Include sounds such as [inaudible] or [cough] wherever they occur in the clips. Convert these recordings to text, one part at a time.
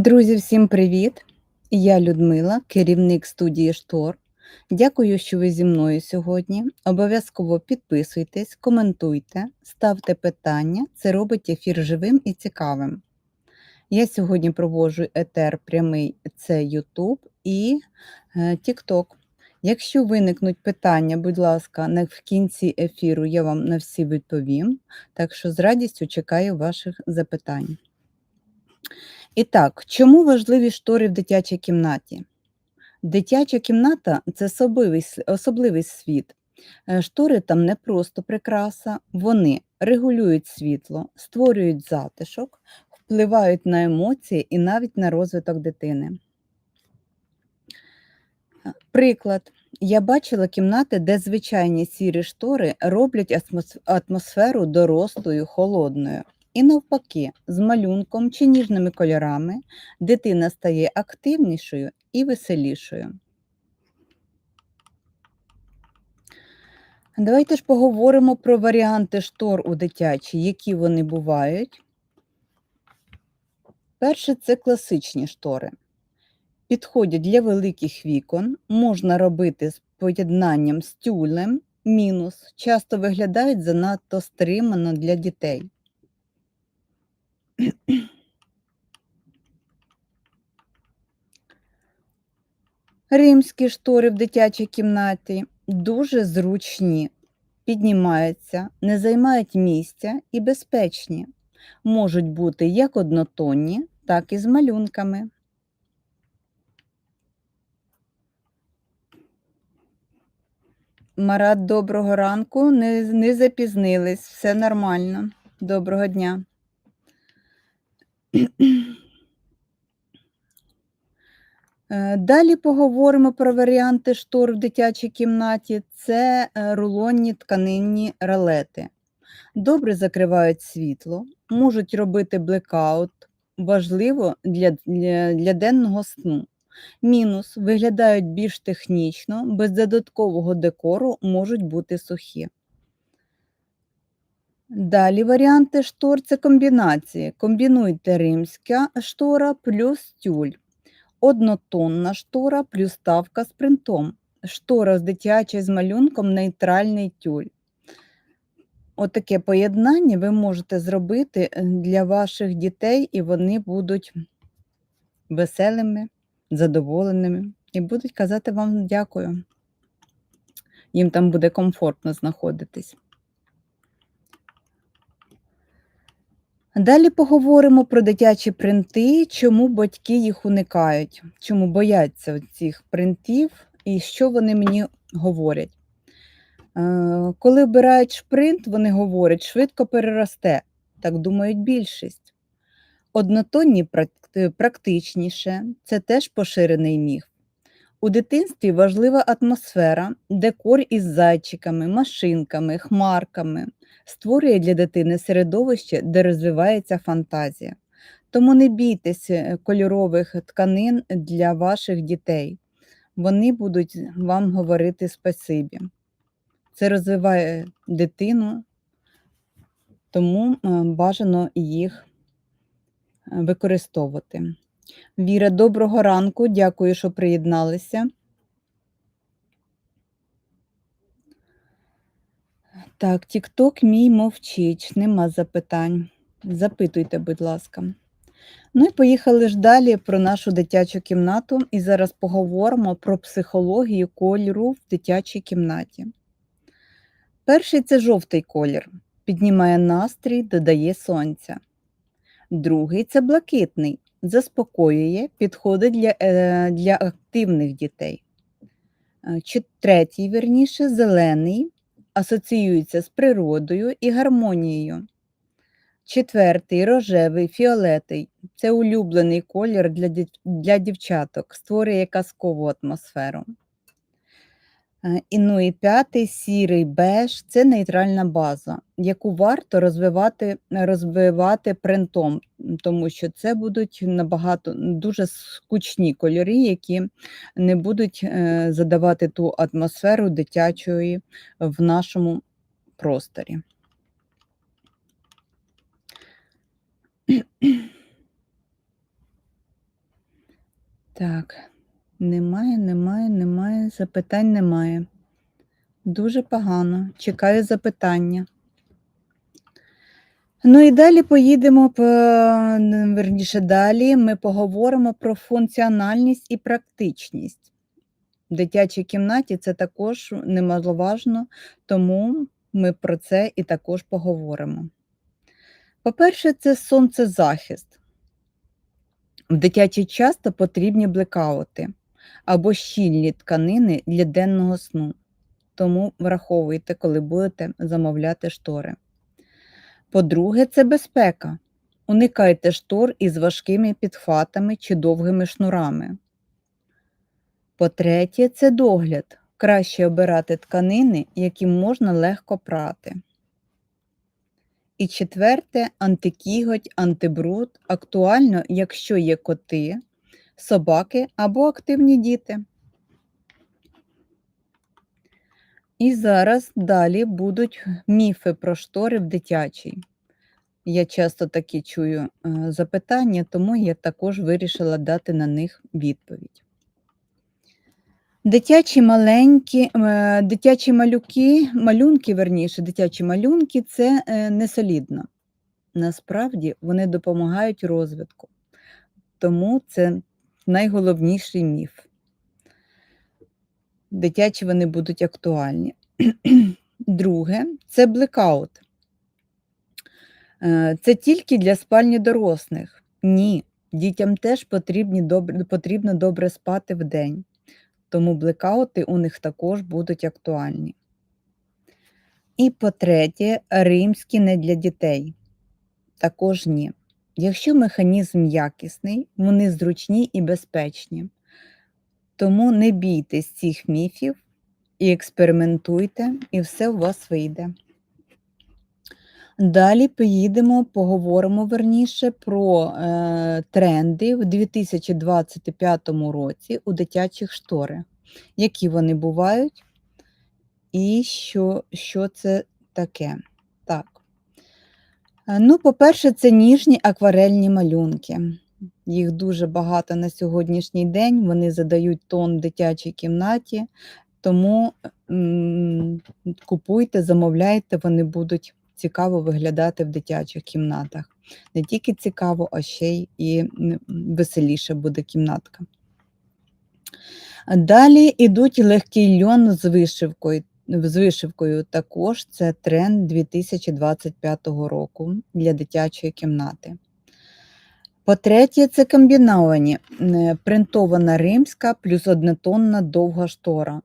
Друзі, всім привіт! Я Людмила, керівник студії Штор. Дякую, що ви зі мною сьогодні. Обов'язково підписуйтесь, коментуйте, ставте питання. Це робить ефір живим і цікавим. Я сьогодні проводжу етер прямий це YouTube і е, TikTok. Якщо виникнуть питання, будь ласка, в кінці ефіру я вам на всі відповім. Так що з радістю чекаю ваших запитань. І так, чому важливі штори в дитячій кімнаті? Дитяча кімната це особливий, особливий світ. Е, Штори там не просто прикраса, вони регулюють світло, створюють затишок, впливають на емоції і навіть на розвиток дитини. Е, Приклад. Я бачила кімнати, де звичайні сірі штори роблять атмос- атмосферу дорослою, холодною. І навпаки, з малюнком чи ніжними кольорами дитина стає активнішою і веселішою. Давайте ж поговоримо про варіанти штор у дитячій, які вони бувають. Перше це класичні штори. Підходять для великих вікон, можна робити з поєднанням з тюлем, мінус, часто виглядають занадто стримано для дітей. Римські штори в дитячій кімнаті дуже зручні, піднімаються, не займають місця і безпечні. Можуть бути як однотонні, так і з малюнками. Марат, доброго ранку. Не, не запізнились, все нормально. Доброго дня. Е, Далі поговоримо про варіанти штор в дитячій кімнаті. Це е, рулонні тканинні ролети. Добре закривають світло, можуть робити блекаут, важливо для, для, для денного сну. Мінус виглядають більш технічно, без додаткового декору можуть бути сухі. Далі варіанти штор це комбінації. Комбінуйте римська штора плюс тюль, однотонна штора плюс ставка з принтом, штора з дитячою з малюнком нейтральний тюль. Отаке поєднання ви можете зробити е, для ваших дітей, і вони будуть веселими, задоволеними і будуть казати вам дякую. Їм там буде комфортно знаходитись. Далі поговоримо про дитячі принти, чому батьки їх уникають, чому бояться цих принтів і що вони мені говорять. Е, Коли обирають шпринт, вони говорять, швидко переросте, так думають більшість. Однотонні практичніше, це теж поширений міф. У дитинстві важлива атмосфера, декор із зайчиками, машинками, хмарками створює для дитини середовище, де розвивається фантазія. Тому не бійтеся е, кольорових тканин для ваших дітей. Вони будуть вам говорити спасибі. Це розвиває дитину, тому е, бажано їх е, використовувати. Віра, доброго ранку. Дякую, що приєдналися. Так, Тікток мій мовчить, нема запитань. Запитуйте, будь ласка. Ну і поїхали ж далі про нашу дитячу кімнату. І зараз поговоримо про психологію кольору в дитячій кімнаті. Перший це жовтий колір, піднімає настрій, додає сонця. Другий це блакитний, заспокоює, підходить для, е, для активних дітей. Е, Чи третій, верніше, зелений, асоціюється з природою і гармонією. Четвертий рожевий, фіолетий це улюблений колір для, дів- для дівчаток, створює казкову атмосферу. Е, І ну і п'ятий сірий беж це нейтральна база, яку варто розвивати, розвивати принтом, тому що це будуть набагато дуже скучні кольори, які не будуть е, задавати ту атмосферу дитячої в нашому просторі. Так, немає, немає, немає, запитань немає. Дуже погано. Чекаю запитання. Ну і далі поїдемо верніше, далі ми поговоримо про функціональність і практичність. В дитячій кімнаті це також немаловажно, тому ми про це і також поговоримо. По-перше, це сонцезахист. В дитячі часто потрібні блекаути або щільні тканини для денного сну, тому враховуйте, коли будете замовляти штори. По-друге, це безпека. Уникайте штор із важкими підхватами чи довгими шнурами. По-третє, це догляд. Краще обирати тканини, які можна легко прати. І четверте, антикіготь, антибруд актуально, якщо є коти, собаки або активні діти. І зараз далі будуть міфи про штори в дитячій. Я часто такі чую е, запитання, тому я також вирішила дати на них відповідь. Дитячі маленькі, е, дитячі малюки, малюнки, верніше, дитячі малюнки це е, не солідно. Насправді вони допомагають розвитку, тому це найголовніший міф. Дитячі вони будуть актуальні. [clears throat] Друге це блекаут. Е, Це тільки для спальні дорослих. Ні, дітям теж потрібно добре спати вдень, тому блекаути у них також будуть актуальні. І по-третє, римські не для дітей. Також ні. Якщо механізм якісний, вони зручні і безпечні. Тому не бійтесь цих міфів і експериментуйте, і все у вас вийде. Далі поїдемо, поговоримо верніше про е, тренди в 2025 році у дитячих штори, які вони бувають, і що, що це таке. Е, Ну, по-перше, це ніжні акварельні малюнки. Їх дуже багато на сьогоднішній день. Вони задають тон дитячій кімнаті, тому купуйте, замовляйте, вони будуть цікаво виглядати в дитячих кімнатах. Не тільки цікаво, а ще й і веселіше буде кімнатка. Далі йдуть легкий льон з вишивкою. З вишивкою також це тренд 2025 року для дитячої кімнати. По-третє, це комбіновані е, принтована римська плюс однотонна довга штора.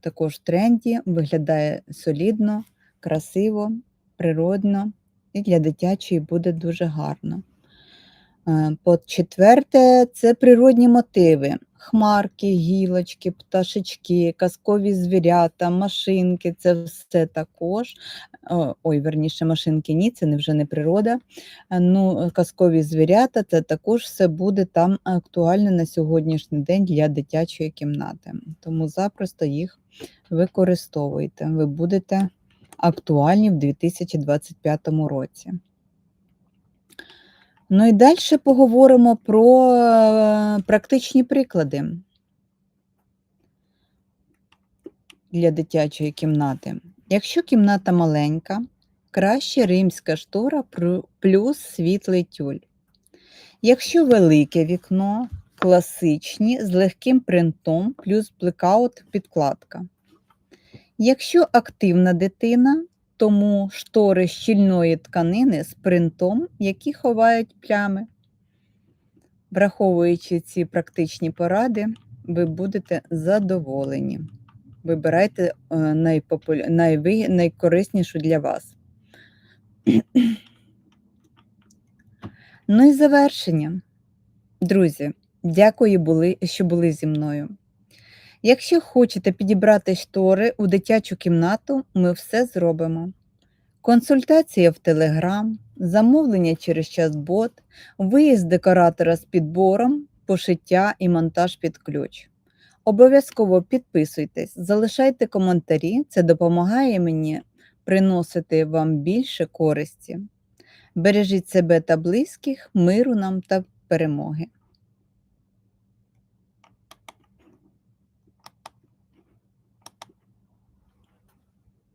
Також в тренді виглядає солідно, красиво, природно і для дитячої буде дуже гарно. Е, По-четверте, це природні мотиви: хмарки, гілочки, пташечки, казкові звірята, машинки це все також. Ой, верніше, машинки ні, це не вже не природа. Е, Ну, казкові звірята це також все буде там актуально на сьогоднішній день для дитячої кімнати. Тому запросто їх використовуйте. Ви будете актуальні в 2025 році. Ну і далі поговоримо про е, практичні приклади для дитячої кімнати. Якщо кімната маленька, краще римська штора плюс світлий тюль. Якщо велике вікно, класичні з легким принтом плюс блекаут підкладка. Якщо активна дитина, тому штори щільної тканини з принтом, які ховають плями. Враховуючи ці практичні поради, ви будете задоволені. Вибирайте е, найпопуля... найви... найкориснішу для вас. Ну і завершення. Друзі, дякую, були, що були зі мною. Якщо хочете підібрати штори у дитячу кімнату, ми все зробимо. Консультація в Телеграм, замовлення через чат-бот, виїзд декоратора з підбором, пошиття і монтаж під ключ. Обов'язково підписуйтесь, залишайте коментарі, це допомагає мені приносити вам більше користі. Бережіть себе та близьких, миру нам та перемоги.